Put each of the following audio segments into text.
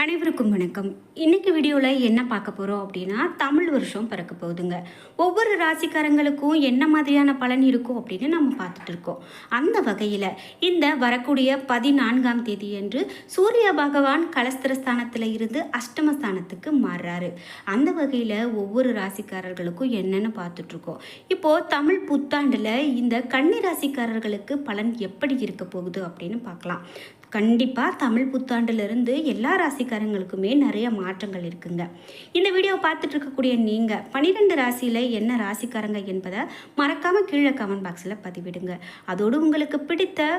அனைவருக்கும் வணக்கம். இன்றைக்கி வீடியோவில் என்ன பார்க்க போகிறோம் அப்படின்னா தமிழ் வருஷம் பிறக்க போகுதுங்க. ஒவ்வொரு ராசிக்காரங்களுக்கும் என்ன மாதிரியான பலன் இருக்கும் அப்படின்னு நம்ம பார்த்துட்டு இருக்கோம். அந்த வகையில் இந்த வரக்கூடிய பதினான்காம் தேதி என்று சூரிய பகவான் கலஸ்திரஸ்தானத்தில் இருந்து அஷ்டமஸ்தானத்துக்கு மாறுறாரு. அந்த வகையில் ஒவ்வொரு ராசிக்காரர்களுக்கும் என்னென்னு பார்த்துட்ருக்கோம் இப்போது தமிழ் புத்தாண்டில் இந்த கன்னி ராசிக்காரர்களுக்கு பலன் எப்படி இருக்க போகுது அப்படின்னு பார்க்கலாம். கண்டிப்பாக தமிழ் புத்தாண்டுலேருந்து எல்லா ராசிக்காரங்களுக்குமே நிறைய மாற்றங்கள் இருக்குங்க. இந்த வீடியோ பார்த்துட்டு இருக்கக்கூடிய நீங்கள் பன்னிரெண்டு ராசியில் என்ன ராசிக்காரங்க என்பதை மறக்காமல் கீழே கமெண்ட் பாக்ஸில் பதிவிடுங்க. அதோடு உங்களுக்கு பிடித்த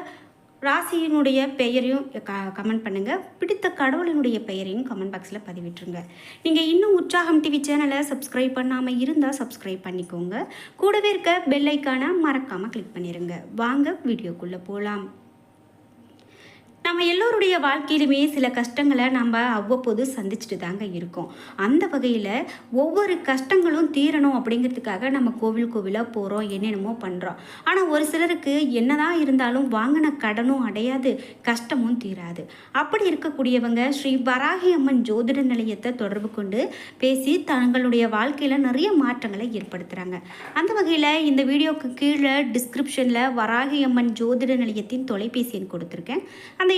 ராசியினுடைய பெயரையும் க கமெண்ட் பண்ணுங்கள் பிடித்த கடவுளினுடைய பெயரையும் கமெண்ட் பாக்ஸில் பதிவிட்டுருங்க. நீங்கள் இன்னும் உற்சாகம் டிவி சேனலை சப்ஸ்கிரைப் பண்ணாமல் இருந்தால் சப்ஸ்கிரைப் பண்ணிக்கோங்க. கூடவே இருக்க பெல் ஐக்கானை மறக்காமல் கிளிக் பண்ணிடுங்க வாங்க வீடியோக்குள்ளே போகலாம் நம்ம எல்லோருடைய வாழ்க்கையிலுமே சில கஷ்டங்களை நம்ம அவ்வப்போது சந்திச்சுட்டு தாங்க இருக்கோம். அந்த வகையில் ஒவ்வொரு கஷ்டங்களும் தீரணும் அப்படிங்கிறதுக்காக நம்ம கோவில் கோவிலாக போகிறோம் என்னென்னமோ பண்ணுறோம் ஆனால் ஒரு சிலருக்கு என்னதான் இருந்தாலும் வாங்கின கடனும் அடையாது கஷ்டமும் தீராது. அப்படி இருக்கக்கூடியவங்க ஸ்ரீ வராகி அம்மன் ஜோதிட நிலையத்தை தொடர்பு கொண்டு பேசி தங்களுடைய வாழ்க்கையில் நிறைய மாற்றங்களை ஏற்படுத்துகிறாங்க அந்த வகையில் இந்த வீடியோக்கு கீழே டிஸ்கிரிப்ஷனில் வராகி அம்மன் ஜோதிட நிலையத்தின் தொலைபேசி எண் கொடுத்துருக்கேன். அந்த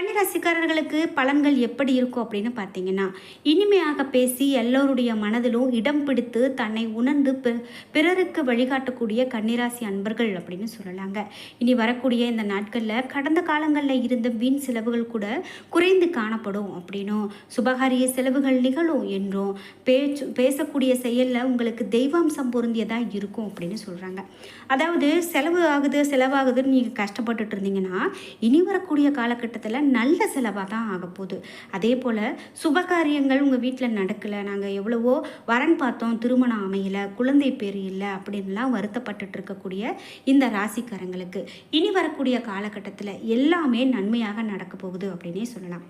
கன்னிராசிக்காரர்களுக்கு பலன்கள் எப்படி இருக்கும் அப்படின்னு பார்த்தீங்கன்னா இனிமையாக பேசி எல்லோருடைய மனதிலும் இடம் பிடித்து தன்னை உணர்ந்து பிறருக்கு வழிகாட்டக்கூடிய கன்னிராசி அன்பர்கள் அப்படின்னு சொல்லலாங்க. இனி வரக்கூடிய இந்த நாட்களில் கடந்த காலங்களில் இருந்த வீண் செலவுகள் கூட குறைந்து காணப்படும் அப்படின்னும் சுபகாரிய செலவுகள் நிகழும் என்றும் பேச்சு பேசக்கூடிய செயலில் உங்களுக்கு தெய்வாம்சம் பொருந்தியதாக இருக்கும் அப்படின்னு சொல்கிறாங்க அதாவது செலவு ஆகுது செலவாகுதுன்னு நீங்கள் கஷ்டப்பட்டுட்டு இருந்தீங்கன்னா இனி வரக்கூடிய காலகட்டத்தில் நல்ல செலவாக தான் ஆக போகுது. அதே போல் சுபகாரியங்கள் உங்கள் வீட்டில் நடக்கலை நாங்கள் எவ்வளவோ வரன் பார்த்தோம் திருமணம் அமையலை குழந்தை பேர் இல்லை அப்படின்லாம் வருத்தப்பட்டுட்டு இருக்கக்கூடிய இந்த ராசிக்காரங்களுக்கு இனி வரக்கூடிய காலகட்டத்தில் எல்லாமே நன்மையாக நடக்க போகுது அப்படின்னே சொல்லலாம்.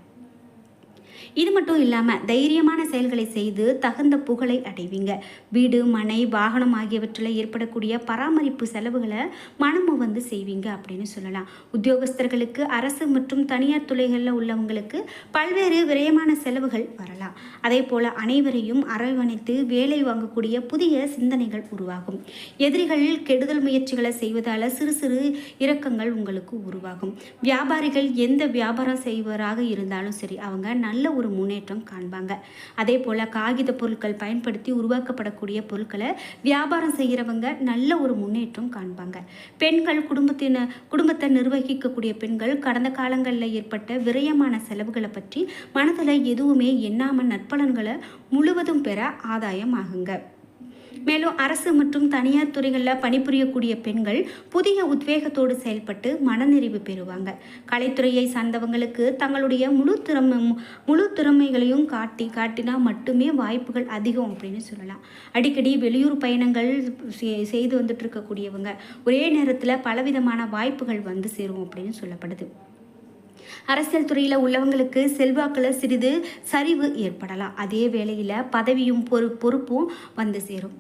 இது மட்டும் இல்லாமல் தைரியமான செயல்களை செய்து தகுந்த புகழை அடைவீங்க. வீடு மனை வாகனம் ஆகியவற்றில் ஏற்படக்கூடிய பராமரிப்பு செலவுகளை மனமும் வந்து செய்வீங்க அப்படின்னு சொல்லலாம். உத்தியோகஸ்தர்களுக்கு அரசு மற்றும் தனியார் துறைகளில் உள்ளவங்களுக்கு பல்வேறு விரயமான செலவுகள் வரலாம். அதே போல் அனைவரையும் அரவணைத்து வேலை வாங்கக்கூடிய புதிய சிந்தனைகள் உருவாகும். எதிரிகள் கெடுதல் முயற்சிகளை செய்வதால் சிறு சிறு இரக்கங்கள் உங்களுக்கு உருவாகும். வியாபாரிகள் எந்த வியாபாரம் செய்வராக இருந்தாலும் சரி அவங்க நல்ல ஒரு முன்னேற்றம் காண்பாங்க. அதே போல் காகித பொருட்கள் பயன்படுத்தி உருவாக்கப்படக்கூடிய பொருட்களை வியாபாரம் செய்கிறவங்க நல்ல ஒரு முன்னேற்றம் காண்பாங்க. பெண்கள் குடும்பத்தின குடும்பத்தை நிர்வகிக்கக்கூடிய பெண்கள் கடந்த காலங்களில் ஏற்பட்ட விரயமான செலவுகளை பற்றி மனதில் எதுவுமே எண்ணாமல் நற்பலன்களை முழுவதும் பெற ஆதாயம் ஆகுங்க. மேலும் அரசு மற்றும் தனியார் துறைகளில் பணிபுரியக்கூடிய பெண்கள் புதிய உத்வேகத்தோடு செயல்பட்டு மனநிறைவு பெறுவாங்க. கலைத்துறையை சார்ந்தவங்களுக்கு தங்களுடைய முழு திறமை முழு திறமைகளையும் காட்டி காட்டினா மட்டுமே வாய்ப்புகள் அதிகம் அப்படின்னு சொல்லலாம். அடிக்கடி வெளியூர் பயணங்கள் செய்து வந்துட்டு இருக்கக்கூடியவங்க ஒரே நேரத்தில் பலவிதமான வாய்ப்புகள் வந்து சேரும் அப்படின்னு சொல்லப்படுது. அரசியல் துறையில் உள்ளவங்களுக்கு செல்வாக்கில் சிறிது சரிவு ஏற்படலாம். அதே வேளையில் பதவியும் பொறு பொறுப்பும் வந்து சேரும்.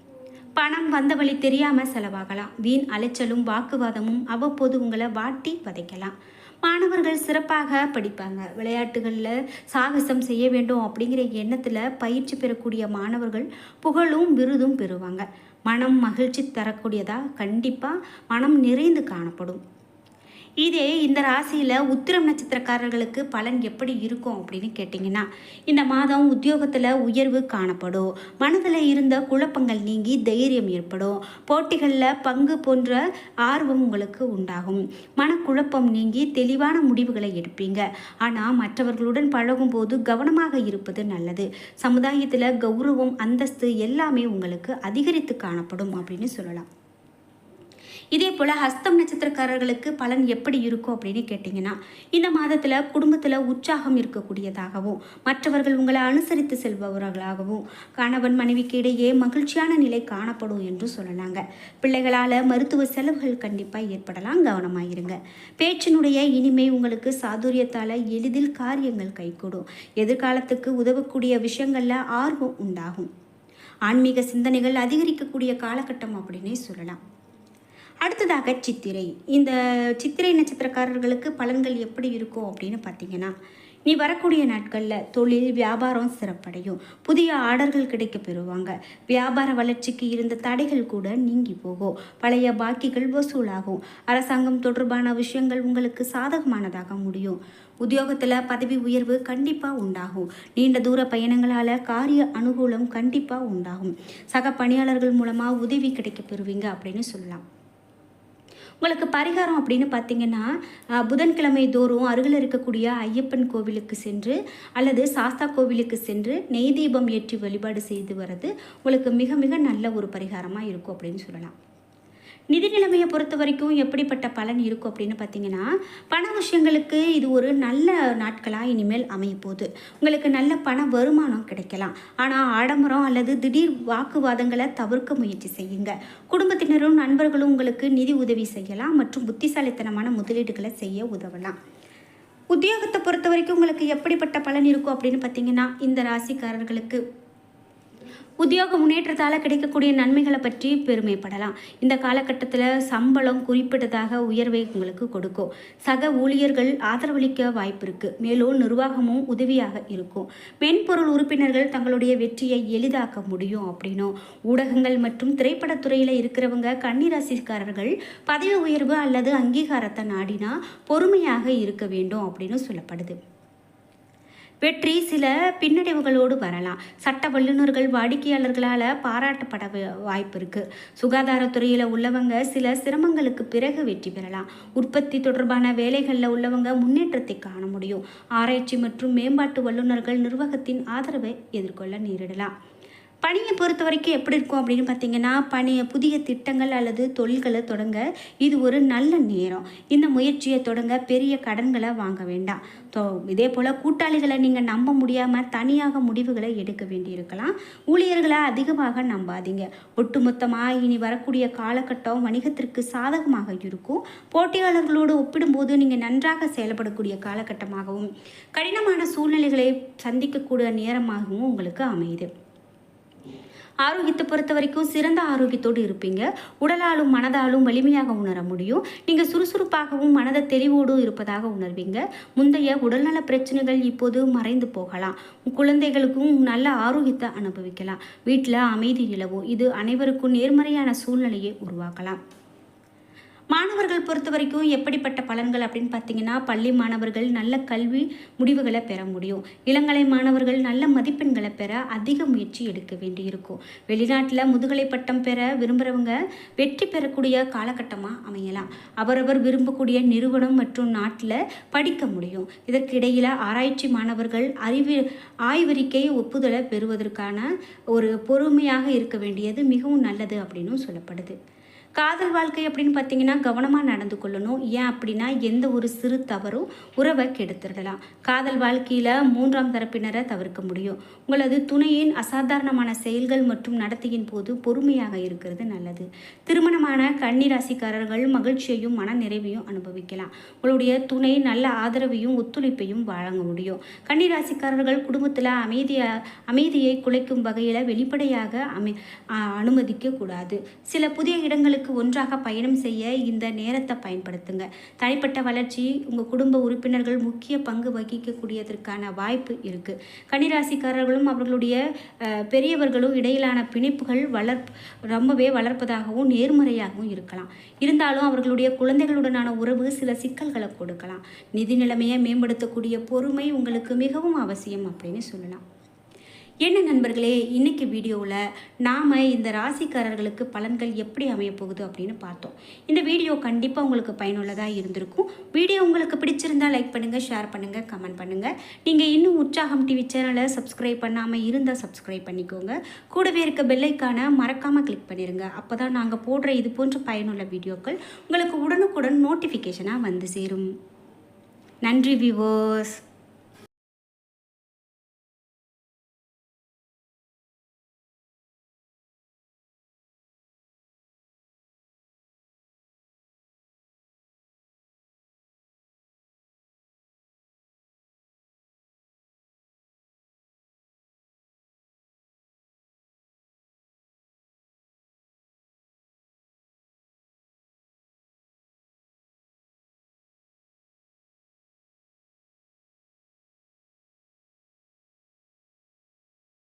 பணம் வந்த வழி தெரியாமல் செலவாகலாம். வீண் அலைச்சலும் வாக்குவாதமும் அவ்வப்போது உங்களை வாட்டி வதைக்கலாம். மாணவர்கள் சிறப்பாக படிப்பாங்க. விளையாட்டுகளில் சாகசம் செய்ய வேண்டும் அப்படிங்கிற எண்ணத்தில் பயிற்சி பெறக்கூடிய மாணவர்கள் புகழும் விருதும் பெறுவாங்க. மனம் மகிழ்ச்சி தரக்கூடியதாக கண்டிப்பாக மனம் நிறைந்து காணப்படும். இதே இந்த ராசியில் உத்திரம் நட்சத்திரக்காரர்களுக்கு பலன் எப்படி இருக்கும் அப்படின்னு கேட்டிங்கன்னா இந்த மாதம் உத்தியோகத்தில் உயர்வு காணப்படும். மனதில் இருந்த குழப்பங்கள் நீங்கி தைரியம் ஏற்படும். போட்டிகளில் பங்கு போன்ற ஆர்வம் உங்களுக்கு உண்டாகும். மனக்குழப்பம் நீங்கி தெளிவான முடிவுகளை எடுப்பீங்க. ஆனால் மற்றவர்களுடன் பழகும்போது கவனமாக இருப்பது நல்லது. சமுதாயத்தில் கௌரவம் அந்தஸ்து எல்லாமே உங்களுக்கு அதிகரித்து காணப்படும் அப்படின்னு சொல்லலாம். இதே போல் ஹஸ்தம் நட்சத்திரக்காரர்களுக்கு பலன் எப்படி இருக்கும் அப்படின்னு கேட்டிங்கன்னா இந்த மாதத்தில் குடும்பத்தில் உற்சாகம் இருக்கக்கூடியதாகவும் மற்றவர்கள் உங்களை அனுசரித்து செல்பவர்களாகவும் கணவன் மனைவிக்கு இடையே மகிழ்ச்சியான நிலை காணப்படும் என்று சொல்லலாங்க. பிள்ளைகளால் மருத்துவ செலவுகள் கண்டிப்பாக ஏற்படலாம் கவனமாக இருங்க பேச்சினுடைய இனிமை உங்களுக்கு சாதுரியத்தால் எளிதில் காரியங்கள் கைகூடும். எதிர்காலத்துக்கு உதவக்கூடிய விஷயங்களில் ஆர்வம் உண்டாகும். ஆன்மீக சிந்தனைகள் அதிகரிக்கக்கூடிய காலகட்டம் அப்படின்னே சொல்லலாம். அடுத்ததாக சித்திரை. இந்த சித்திரை நட்சத்திரக்காரர்களுக்கு பலன்கள் எப்படி இருக்கும் அப்படின்னு பார்த்தீங்கன்னா நீ வரக்கூடிய நாட்களில் தொழில் வியாபாரம் சிறப்படையும். புதிய ஆர்டர்கள் கிடைக்க பெறுவாங்க வியாபார வளர்ச்சிக்கு இருந்த தடைகள் கூட நீங்கி போகும். பழைய பாக்கிகள் வசூலாகும். அரசாங்கம் தொடர்பான விஷயங்கள் உங்களுக்கு சாதகமானதாக முடியும். உத்தியோகத்தில் பதவி உயர்வு கண்டிப்பாக உண்டாகும். நீண்ட தூர பயணங்களால் காரிய அனுகூலம் கண்டிப்பாக உண்டாகும். சக பணியாளர்கள் மூலமாக உதவி கிடைக்க பெறுவீங்க அப்படின்னு சொல்லலாம். உங்களுக்கு பரிகாரம் அப்படின்னு பார்த்தீங்கன்னா புதன்கிழமை தோறும் அருகில் இருக்கக்கூடிய ஐயப்பன் கோவிலுக்கு சென்று அல்லது சாஸ்தா கோவிலுக்கு சென்று நெய் தீபம் ஏற்றி வழிபாடு செய்து வர்றது உங்களுக்கு மிக மிக நல்ல ஒரு பரிகாரமாக இருக்கும் அப்படின்னு சொல்லலாம். நிதி நிலைமையை பொறுத்த வரைக்கும் எப்படிப்பட்ட பலன் இருக்கும் அப்படின்னு பார்த்தீங்கன்னா பண விஷயங்களுக்கு இது ஒரு நல்ல நாட்களாக இனிமேல் அமையப்போகுது. உங்களுக்கு நல்ல பண வருமானம் கிடைக்கலாம். ஆனால் ஆடம்பரம் அல்லது திடீர் வாக்குவாதங்களை தவிர்க்க முயற்சி செய்யுங்க. குடும்பத்தினரும் நண்பர்களும் உங்களுக்கு நிதி உதவி செய்யலாம் மற்றும் புத்திசாலித்தனமான முதலீடுகளை செய்ய உதவலாம். உத்தியோகத்தை பொறுத்த வரைக்கும் உங்களுக்கு எப்படிப்பட்ட பலன் இருக்கும் அப்படின்னு பார்த்தீங்கன்னா இந்த ராசிக்காரர்களுக்கு உத்தியோக முன்னேற்றத்தால் கிடைக்கக்கூடிய நன்மைகளை பற்றி பெருமைப்படலாம். இந்த காலகட்டத்தில் சம்பளம் குறிப்பிட்டதாக உயர்வை உங்களுக்கு கொடுக்கும். சக ஊழியர்கள் ஆதரவளிக்க வாய்ப்பு இருக்குது மேலும் நிர்வாகமும் உதவியாக இருக்கும். மென்பொருள் உறுப்பினர்கள் தங்களுடைய வெற்றியை எளிதாக்க முடியும் அப்படின்னும். ஊடகங்கள் மற்றும் திரைப்படத்துறையில் இருக்கிறவங்க கன்னிராசிக்காரர்கள் பதவி உயர்வு அல்லது அங்கீகாரத்தை நாடினா பொறுமையாக இருக்க வேண்டும் அப்படின்னு சொல்லப்படுது. வெற்றி சில பின்னடைவுகளோடு வரலாம். சட்ட வல்லுநர்கள் வாடிக்கையாளர்களால் பாராட்டப்பட வ- வாய்ப்பு இருக்குது சுகாதாரத்துறையில் உள்ளவங்க சில சிரமங்களுக்கு பிறகு வெற்றி பெறலாம். உற்பத்தி தொடர்பான வேலைகளில் உள்ளவங்க முன்னேற்றத்தை காண முடியும். ஆராய்ச்சி மற்றும் மேம்பாட்டு வல்லுநர்கள் நிர்வாகத்தின் ஆதரவை எதிர்கொள்ள நேரிடலாம். பணியை பொறுத்த வரைக்கும் எப்படி இருக்கும் அப்படின்னு பார்த்தீங்கன்னா பணி புதிய திட்டங்கள் அல்லது தொழில்களை தொடங்க இது ஒரு நல்ல நேரம். இந்த முயற்சியை தொடங்க பெரிய கடன்களை வாங்க வேண்டாம். தோ இதே போல் கூட்டாளிகளை நீங்கள் நம்ப முடியாமல் தனியாக முடிவுகளை எடுக்க வேண்டியிருக்கலாம். ஊழியர்களை அதிகமாக நம்பாதீங்க. ஒட்டுமொத்தமாக இனி வரக்கூடிய காலகட்டம் வணிகத்திற்கு சாதகமாக இருக்கும். போட்டியாளர்களோடு ஒப்பிடும்போது நீங்கள் நன்றாக செயல்படக்கூடிய காலகட்டமாகவும் கடினமான சூழ்நிலைகளை சந்திக்கக்கூடிய நேரமாகவும் உங்களுக்கு அமையுது. ஆரோக்கியத்தை பொறுத்த வரைக்கும் சிறந்த ஆரோக்கியத்தோடு இருப்பீங்க. உடலாலும் மனதாலும் வலிமையாக உணர முடியும். நீங்கள் சுறுசுறுப்பாகவும் மனதை தெளிவோடு இருப்பதாக உணர்வீங்க. முந்தைய உடல்நல பிரச்சனைகள் இப்போது மறைந்து போகலாம். குழந்தைகளுக்கும் நல்ல ஆரோக்கியத்தை அனுபவிக்கலாம். வீட்டில் அமைதி நிலவும். இது அனைவருக்கும் நேர்மறையான சூழ்நிலையை உருவாக்கலாம். மாணவர்கள் பொறுத்த வரைக்கும் எப்படிப்பட்ட பலன்கள் அப்படின்னு பார்த்தீங்கன்னா பள்ளி மாணவர்கள் நல்ல கல்வி முடிவுகளை பெற முடியும். இளங்கலை மாணவர்கள் நல்ல மதிப்பெண்களை பெற அதிக முயற்சி எடுக்க வேண்டியிருக்கும். வெளிநாட்டில் முதுகலை பட்டம் பெற விரும்புகிறவங்க வெற்றி பெறக்கூடிய காலகட்டமாக அமையலாம். அவரவர் விரும்பக்கூடிய நிறுவனம் மற்றும் நாட்டில் படிக்க முடியும். இதற்கிடையில் ஆராய்ச்சி மாணவர்கள் அறிவு ஆய்வறிக்கை ஒப்புதலை பெறுவதற்கான ஒரு பொறுமையாக இருக்க வேண்டியது மிகவும் நல்லது அப்படின்னு சொல்லப்படுது. காதல் வாழ்க்கை அப்படின்னு பார்த்தீங்கன்னா கவனமாக நடந்து கொள்ளணும். ஏன் அப்படின்னா எந்த ஒரு சிறு தவறும் உறவை கெடுத்துடலாம். காதல் வாழ்க்கையில் மூன்றாம் தரப்பினரை தவிர்க்க முடியும். உங்களது துணையின் அசாதாரணமான செயல்கள் மற்றும் நடத்தையின் போது பொறுமையாக இருக்கிறது நல்லது. திருமணமான கன்னிராசிக்காரர்கள் மகிழ்ச்சியையும் மன நிறைவையும் அனுபவிக்கலாம். உங்களுடைய துணை நல்ல ஆதரவையும் ஒத்துழைப்பையும் வழங்க முடியும். கன்னிராசிக்காரர்கள் குடும்பத்தில் அமைதியா அமைதியை குலைக்கும் வகையில் வெளிப்படையாக அமை அனுமதிக்கக்கூடாது அனுமதிக்க கூடாது. சில புதிய இடங்களுக்கு ஒன்றாக பயணம் செய்ய இந்த நேரத்தை பயன்படுத்துங்க. தனிப்பட்ட வளர்ச்சி உங்கள் குடும்ப உறுப்பினர்கள் முக்கிய பங்கு வகிக்கக்கூடியதற்கான வாய்ப்பு இருக்குது கன்னிராசிக்காரர்களும் அவர்களுடைய பெரியவர்களும் இடையிலான பிணைப்புகள் வளர் ரொம்பவே வளர்ப்பதாகவும் நேர்மறையாகவும் இருக்கலாம். இருந்தாலும் அவர்களுடைய குழந்தைகளுடனான உறவு சில சிக்கல்களை கொடுக்கலாம். நிதி நிலைமையை மேம்படுத்தக்கூடிய பொறுமை உங்களுக்கு மிகவும் அவசியம் அப்படின்னு சொல்லலாம். என்ன நண்பர்களே இன்னைக்கு வீடியோவில் நாம் இந்த ராசிக்காரர்களுக்கு பலன்கள் எப்படி அமையப்போகுது அப்படின்னு பார்த்தோம். இந்த வீடியோ கண்டிப்பாக உங்களுக்கு பயனுள்ளதாக இருந்திருக்கும். வீடியோ உங்களுக்கு பிடிச்சிருந்தா லைக் பண்ணுங்கள் ஷேர் பண்ணுங்கள் கமெண்ட் பண்ணுங்கள் நீங்கள் இன்னும் உற்சாகம் டிவி சேனலை சப்ஸ்கிரைப் பண்ணாமல் இருந்தால் சப்ஸ்கிரைப் பண்ணிக்கோங்க. கூடவே இருக்க பெல்லைக்கான மறக்காமல் கிளிக் பண்ணிடுங்க அப்போ தான் நாங்கள் போடுற இது போன்ற பயனுள்ள வீடியோக்கள் உங்களுக்கு உடனுக்குடன் நோட்டிஃபிகேஷனாக வந்து சேரும். நன்றி விவோஸ்